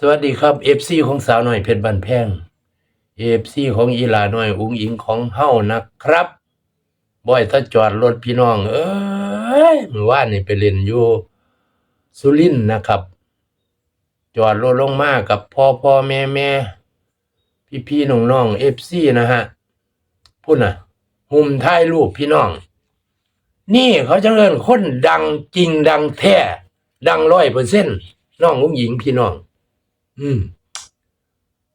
สวัสดีครับเอฟซีของสาวหน่อยเพชรบันแพงเอฟซีของอีลาหน่อยอุ้งอิงของเฮานะครับบ่อยถ้าจอดรถพี่น้อง เอ้ยมือว่านี่ไปเล่นอยู่สุรินนะครับ จอดรถลงมากับพ่อพ่อแม่แม่พี่พี่น้องน้องเอฟซีนะฮะพุ่นะหุ่มท้ายรูปพี่น้อง นี่เขาจะเอินคนดังจริงดังแท้ดังร้อยเปอร์เซ็นต์น้องอุ้งหญิงพี่น้อง อืม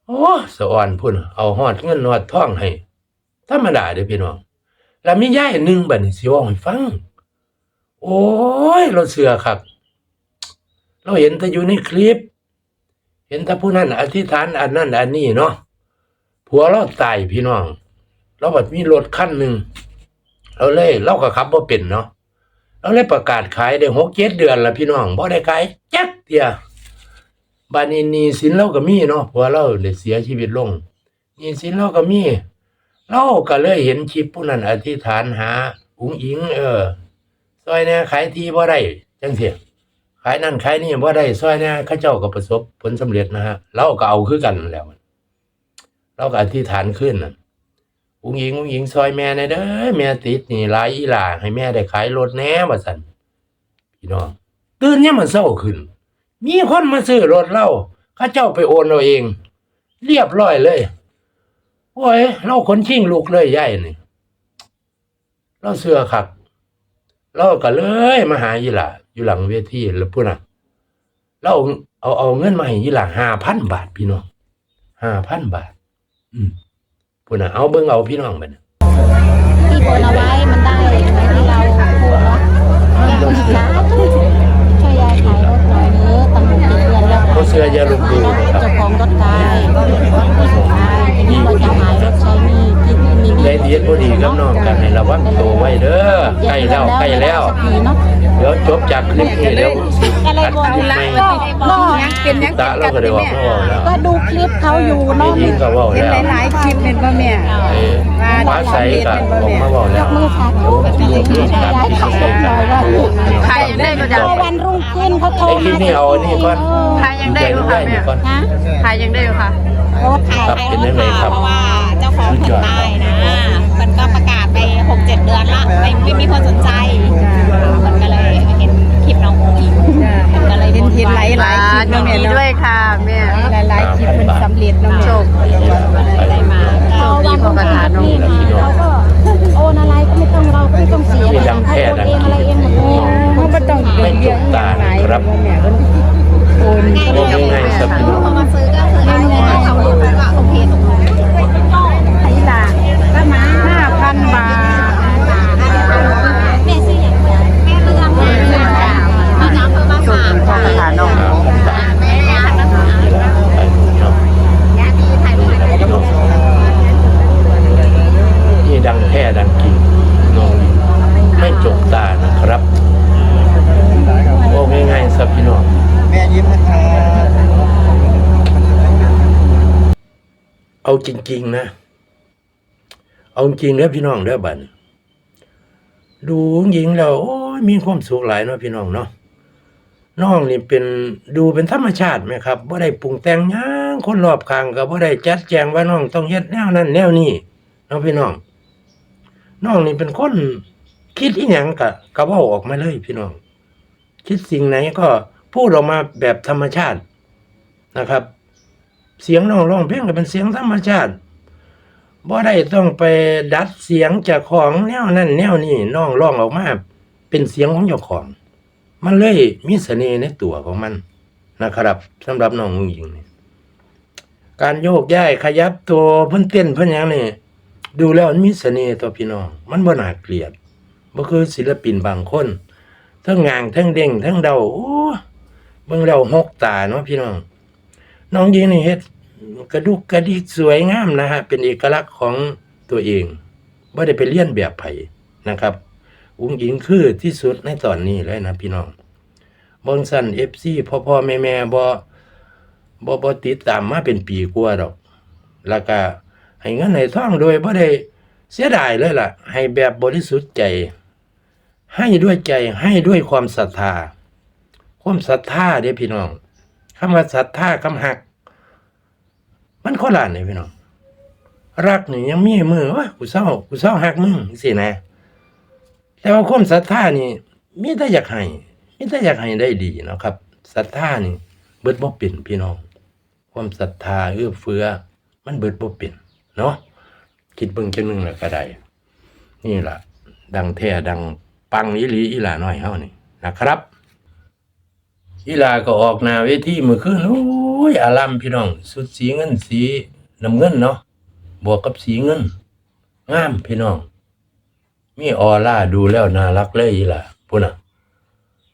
โอ้สะอ่อนพุ่น เอาหอดเงินหอดท่องให้ธรรมดาเด้อพี่น้อง แล้วมีย่ายหนึ่งบัดนี้สิว่าให้ฟัง โอ้ย เราเสือครับ เราเห็นแต่อยู่ในคลิป เห็นแต่ผู้นั้นอธิษฐานอันนั้นอันนี้เนาะผัวเราตายพี่น้อง เราบัดมีรถคันหนึ่งเราเลยเราก็ขับบ่าเป็นเนาะเราเลยประกาศขายได้หกเจ็ดเดือนแล้วพี่น้องบ่ได้ขายจักเดีย บาดนี้หนี้สินเราก็มีเนาะเพราะว่าเราได้เสียชีวิตลงหนี้สินเราก็มีเราก็เลยเห็นคลิปผู้นั้นอธิษฐานหาอุ๋งอิง เออซอยแหน่ขายที่บ่ได้จังซี่ขายนั่นขายนี่บ่ได้ซอยแหน่เขาเจ้าก็ประสบผลสำเร็จนะฮะเราก็เอาคือกันแล้วเราก็อธิษฐานขึ้นน่ะอุ๋งอิงอุ๋งอิงซอยแม่หน่อยเด้อแม่ติดนี่ลายอีหลาให้แม่ได้ขายรถแหน่ว่าซั่นพี่น้องตื่นยามมื้อเช้าขึ้น มีคนมาซื้อรถเราเข้าเจ้าไปโอนเราเอง เรียบร้อยเลย โอ้ย เราคนชิงลูกเลยยายนี่ เราเสือขัก เราก็เลยมาหายีหล่าอยู่หลังเวทีแล้วพูดน่ะเราเอาเอาเงินมาให้ยีหล่าห้าพันบาทพี่น้องห้าพันบาท อืมพูดน่ะเอาเบิ่งเอาพี่น้องไปนะที่บนเอาไว้มันได้เหมือนที่เราพูดเนาะ เป็นยังตาเราก็ได้ว่าพ่อแล้วก็ดูคลิปเขาอยู่นี่เนาะยิงก็เว่าเห็นแล้วหลายๆคลิปเห็นป่ะแม่ไอ้ฟ้าใสก็ออกมาเว่าแล้วมือสาธุรวมรวมช่วยกันยายที่ขายใช้รถหกัน่นอยว่าถูกใครได้ก็จะพอวันรุ่งขึ้นเขาโทรไอ้คลิปมานี้เอาอันนี้ก่อนใครยังได้ใจอยู่ได้ค่ะแม่นี่ก่อนนะใครยังได้อยู่ค่ะรถขายครับเป็นยังไงครับเพราะว่าเจ้าของคนตายนะมันก็ประกาศไปหกเจ็ดเดือนละไม่ไม่มีคนสนใจมันก็เลยเห็นคลิปน้องโมอิง มันก็เลยเห็นบเห็นหลายหลายๆคลิปยิเนาะนแม่ดีเนาะด้วยค่ะแม่หลายหลายๆคลิปเป็นสำเร็จเนาะโชคดีได้มา พอวันรุ่งขึ้นนี่มาเราก็โอนอะไรก็ไม่ต้องเราไม่ต้องเสียอะไรให้โอนเองอะไรเองหมดเลย เขาไม่ต้อง ไม่จบตานะครับ แม่โอน โอ้ง่ายๆสับพี่น้อง พอมาซื้อก็คือให้ให้เขาดูว่าโอเคตกลง ไอ้หลาก็มาห้าพันบาท แม่ซื้ออย่างแม่เรื่องแม่เรื่องพี่น้ำเพิ่มมาฝาก พ่อประธานน้อง อ่าผมตาม แม่ยานะคะ นี่ละไปเนาะ ยาดีถ่ายรูปให้ พี่น้องนี่ดังแท้ดังจริงน้องไม่จบตานะครับโอ้ง่ายๆสับพี่น้อง แม่ยิ้มนะครับ เอาจริง ๆ นะ เอาจริงแล้วพี่น้องเด้อบันดูหญิงแล้วโอ้ยมีความสุขหลายเนาะพี่น้องเนาะน้องนี่เป็นดูเป็นธรรมชาติไหมครับบ่ได้ปรุงแต่งหยังคนรอบข้างก็บ่ได้จัดแจงว่าน้องต้องเฮ็ดแนวนั้นแนวนี้เนาะพี่น้อง น้องนี่เป็นคนคิดอีหยังก็ก็เว้าออกมาเลยพี่น้อง คิดสิ่งไหนก็พูดออกมาแบบธรรมชาตินะครับ เสียงน้องร้องเพลงก็เป็นเสียงธรรมชาติบ่ได้ต้องไปดัดเสียงจากของแนวนั้นแนวนี้น้องร้องออกมาเป็นเสียงของเจ้าของ มันเลยมีเสน่ห์ในตัวของมันนะครับสำหรับน้องหญิงนี่การโยกย้ายขยับตัวเพิ่นเต้นเพิ่นยังนี่ดูแล้วมันมีเสน่ห์ต่อพี่น้อง มันบ่น่าเกลียดบ่คือศิลปินบางคนทั้งงางทั้งเด้งทั้งเดาโอ้เบิ่งแล้วหกตาเนาะพี่น้อง น้องหญิงนี่เฮ็ดกระดุกกระดิกสวยงามนะฮะ เป็นเอกลักษณ์ของตัวเองบ่ได้ไปเลียนแบบไผ่นะครับ อุ้งหญิงคือที่สุดในตอนนี้เลยนะพี่น้องบางสัน FC พ่อพ่อแม่แม่บ่บ่บ่ติดตามมาเป็นปีกว่าดอก แล้วก็ให้เงินให้ทองโดยบ่ได้เสียดายเลยล่ะ ให้แบบบริสุทธิ์ใจ ให้ด้วยใจให้ด้วยความศรัทธา ความศรัทธาเด้พี่น้อง คำว่าศรัทธาคำหัก มันคนละนี่พี่น้องรักนี่ยังมีมือว่ากูเศร้ากูเศร้าหักมึงสินะ แต่ว่าความศรัทธานี่มีแต่อยากให้มีแต่อยากให้ได้ดีเนาะครับศรัทธานี่ เบิดบ่เป็นพี่น้อง ความศรัทธาเอื้อเฟื้อ มันเบิดบ่เป็นเนาะคิดเบิ่งจังหนึงแล้วก็ได้นี่ล่ะ ดังแท้ดังปังอีหลีอีหล่าน้อยเฮานี่นะครับ อีลาก็ออกหน้าเวทีเมื่อคืนโอ้ยอารามพี่น้อง สุดสีเงินสีน้ำเงินเนาะบวกกับสีเงินงามพี่น้อง มีออร่าดูแล้วน่ารักเลยอีล่ะพุ่นน่ะ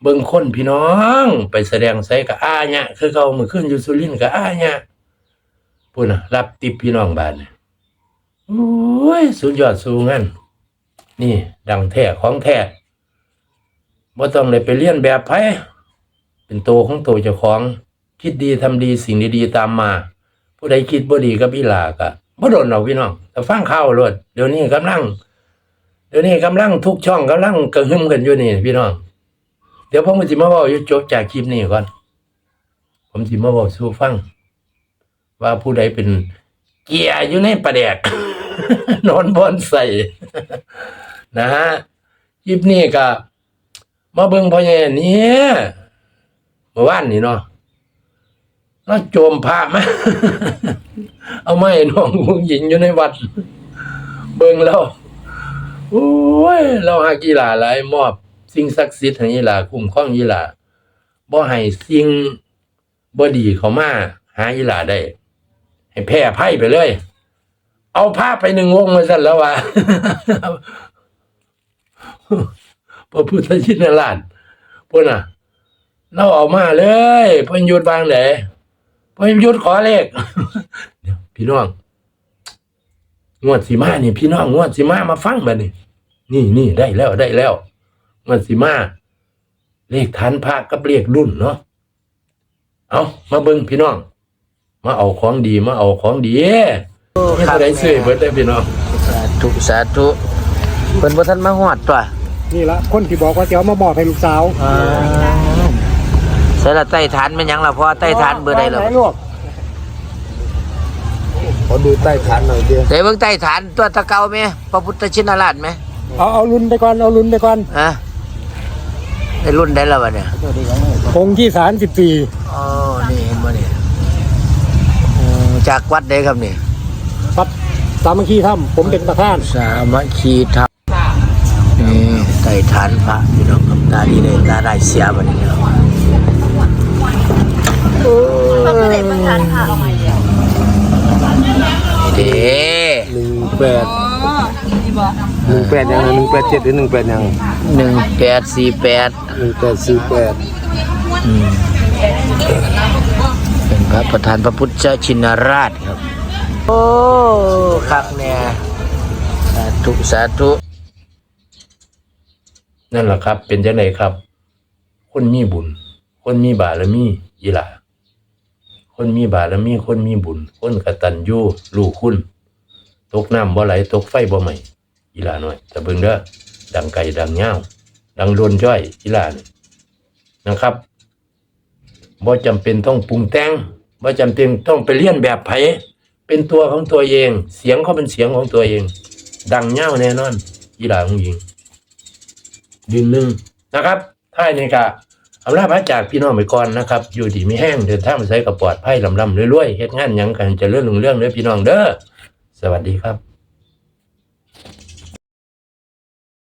เบิ่งคนพี่น้อง ไปแสดงไสกับอาญะคือเขามื้อคืนอยู่สุรินกับอาญะพุ่นน่ะ รับติปพี่น้องบ้านเนี่ยโอ้ยสุดยอดสูงงั้นนี่ ดังแท้ของแท้บ่ต้องได้ไปเรียนแบบไผ เป็นโตวของโตวเจ้าของ คิดดีทำดีสิ่งดีๆตามมา ผู้ใดคิดบ่ดีกับอีหลาก็บ่โดนหรอกพี่น้องแต่ฟังข่าวโลดเดี๋ยวนี้กำลัง เดี๋ยวนี้กำลังทุกช่องกำลังกระหึ่มกันอยู่นี่พี่น้อง เดี๋ยวผมก็สิมาเว้าอยู่จบจากคลิปนี้ก่อน ผมสิมาเว้าสู่ฟัง ว่าผู้ใดเป็นเกียร์อยู่ในประแดกนอนบอนใส่นะฮะคลิปนี้ก็มาเบิ่งพ่อใหญ่เนี่ย มื่อวานนี่เนาะเราโจมพระมาเอาไม้น้องผู้หญิงอยู่ในวัด เบิ่งแล้วโอ้ยเราหากีฬาหลายมอบ สิ่งศักดิ์สิทธิ์ให้ยีหลาคุ้มครองยีหลาบ่ให้สิ่งบ่ดีเขามาหายีหลาได้ ให้แพ้ไพ่ไปเลย เอาผ้าไปหนึ่งวงมาสั่นแล้วว่าพระพุทธชินราชพุ่นน่ะ เราเอามาเลยเพิ่นหยุดบางไหนเพิ่นหยุดขอเลขเดี๋ยวพี่น้องงวดสีมานี่พี่น้องงวดสีมามาฟังบัดนี้นี่นี่ได้แล้วได้แล้วงวดสีมาเลขฐานพระกับเลขรุ่นเนาะเอามาเบิ่งพี่น้อง มาเอาของดีมาเอาของดีไม่ต้องได้ซื้อเบิดได้อพี่น้องสาธุสาธุเพิ่นบ่ทันมาฮอดตัวนี่ละคนที่บอกว่าจะเอามาบอกให้ลูกสาว ใส่ละใต้ฐานแม่นหยังล่ะพ่อใต้ฐานเบอร์ใดล่ะไหนลูกขอดูใต้ฐานหน่อยดิใส่เบิ่งใต้ฐานตัวตะเกาแม่พระพุทธชินราชไหมเอาเอารุ่นไปก่อนเอารุ่นไปก่อนฮะได้รุ่นได้แล้ววะเนี่ยองค์ที่สามสิบสี่อ๋อนี่เห็นบ่นี่อืมจากวัดใดครับนี่วัดสามัคคีถ้ำผมเป็นประธาน สามัคคีธรรมนี่ใต้ฐานพระพี่น้องคำตาดีเลยตาได้เสียบัดนี้ แปดยังไงหนึ่งแปดเจ็ดหรือหนึ่งแปดยังหนึ่งแปดสี่แปดหนึ่งแปดสี่แปดเป็นพระประธานพระพุทธชินราชครับ โอ้ครับเนี่ยสาธุสาธุนั่นแหละครับ เป็นจังไดครับ คนมีบุญ คนมีบารมีอีหล่าคนมีบารมีคนมีบุญ คนกตัญญูรู้คุณ ตกน้ำบ่ไหลตกไฟบ่ไหม้ อีหลาน้อยแต่เบิ่งเด้อดังไก่ดังเงาดังโดนจ้อยอีหลานนะครับบ่จำเป็นต้องปรุงแต่งบ่จำเป็นต้องไปเลียนแบบไผเป็นตัวของตัวเอง เสียงเขาเป็นเสียงของตัวเอง ดังเงาแน่นอนอีหล่าของหญิงยืนหนึ่งนะครับท้ายนี้ก็เอาลาพระจากพี่น้องไปก่อนนะครับ อยู่ดีไม่แห้งเดินทางไปใช้กับปลอดภัยลำลำรวยๆเฮ็ดงานยังกันจะเลื่อนลงเรื่องเด้อพี่น้องเด้อสวัสดีครับ